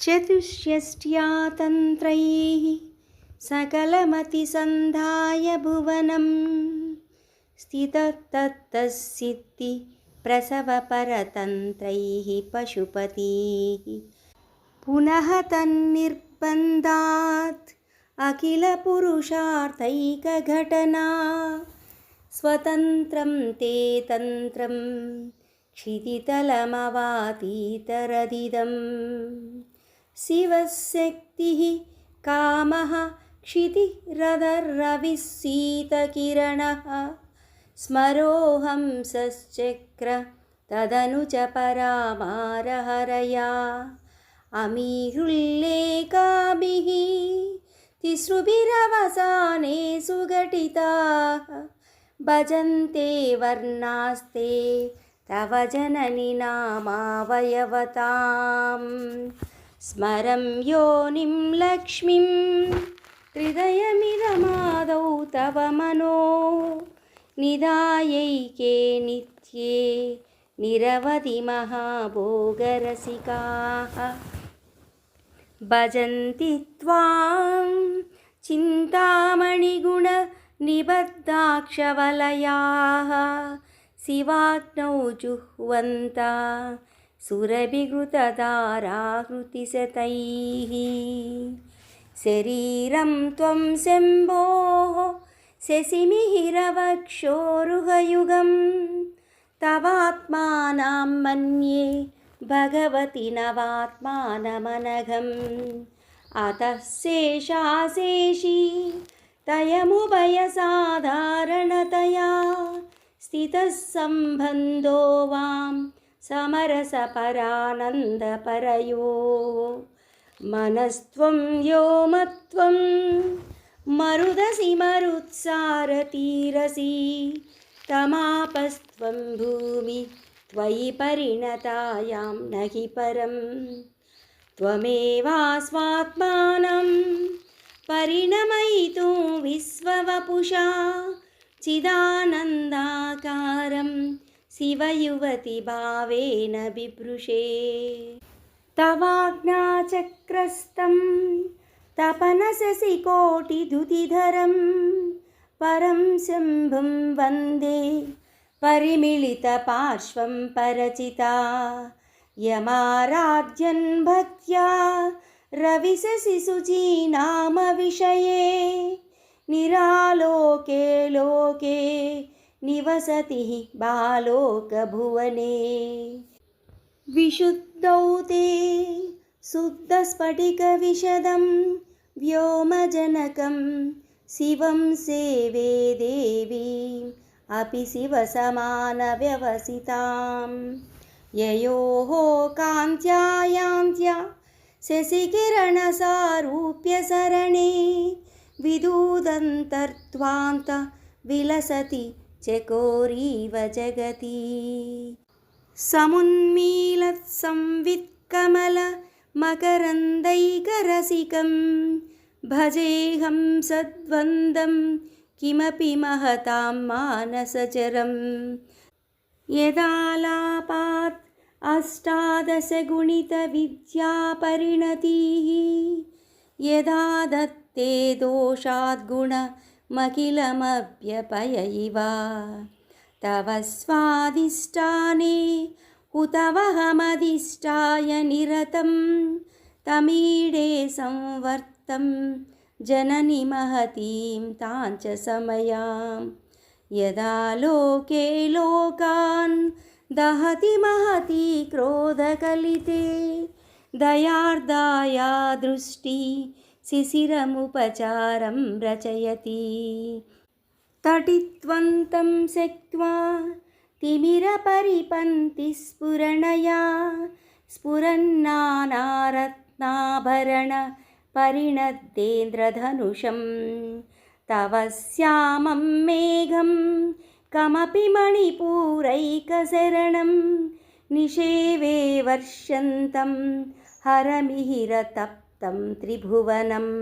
चतुष्षष्ट्या तन्त्रैः सकलमतिसन्धाय भुवनं स्थितस्तत्तसिद्धि प्रसवपरतन्त्रैः पशुपतिः पुनः तन्निर्बन्धात् अखिलपुरुषार्थैकघटना स्वतन्त्रं ते तन्त्रं क्षितितलमवातीतरदिदं शिवशक्तिः कामः क्षितिरदर्रविस्सीतकिरणः स्मरोऽहंसश्चक्र तदनु च परामारहरया अमीहुल्लेखाभिः तिसृभिरवसाने सुघटिताः भजन्ते वर्णास्ते तव जननि नामावयवतां स्मरं योनिं लक्ष्मीं हृदयमिदमादौ तव मनो निधायैके नित्ये निरवधि महाभोगरसिकाः। भजन्ति त्वां चिन्तामणिगुणनिबद्धाक्षवलयाः। शिवाग्नौ जुह्वन्ता सुरभिघृतधाराहृतिशतैः शरीरं त्वं शम्भोः शशिमिहिरवक्षोरुहयुगं तवात्मानां मन्ये भगवति नवात्मानमनघम् अतः शेषाशेषी तयमुभयसाधारणतया स्थितः सम्बन्धो वां समरसपरानन्दपरयो मनस्त्वं व्योमत्वं मरुदसि मरुत्सारतीरसि तमापस्त्वं भूमि त्वयि परिणतायां न हि परं त्वमेवास्मात्मानं परिणमयितुं विश्ववपुषा चिदानन्दाकारं शिवयुवतिभावेन बिभृशे तवाज्ञाचक्रस्तं तपनशशिकोटिदुतिधरं परं शम्भुं वन्दे परिमिलितपार्श्वं परचिता यमाराध्यन् भक्त्या रविशशिशुची नाम विषये निरालोके लोके निवसति बालोकभुवने विशुद्धौ ते शुद्धस्फटिकविशदं व्योमजनकं शिवं सेवे देवीम् अपि शिवसमानव्यवसितां ययोः कान्त्यायान्त्या शशिकिरणसारूप्यसरणे विदूदन्तर्ध्वान्त विलसति चकोरीव जगति। समुन्मीलत्संवित्कमलमकरन्दैकरसिकं भजेऽहं सद्वन्दं किमपि महतां मानसचरं। यदालापात् अष्टादशगुणितविद्यापरिणतिः। यदा दत्ते మఖిలమప్యపయ ఇవ తవ స్వాదిష్టానే హుతవహమధిష్టాయ నిరతం. తమీడే సంవర్తం జనని మహతీం తాంచ సమయాం. యదా లోకే లోకాన్ దహతి మహతి క్రోధకలితే దయార్దాయా దృష్టి शिशिरमुपचारं रचयति तटित्वन्तं शक्त्वा तिमिरपरिपन्तिस्फुरणया स्फुरन्नानारत्नाभरण परिणद्देन्द्रधनुषं तव श्यामं मेघं कमपि मणिपूरैकशरणं निषेवे वर्षन्तं हरमिहिरतप्तं त्रिभुवनम्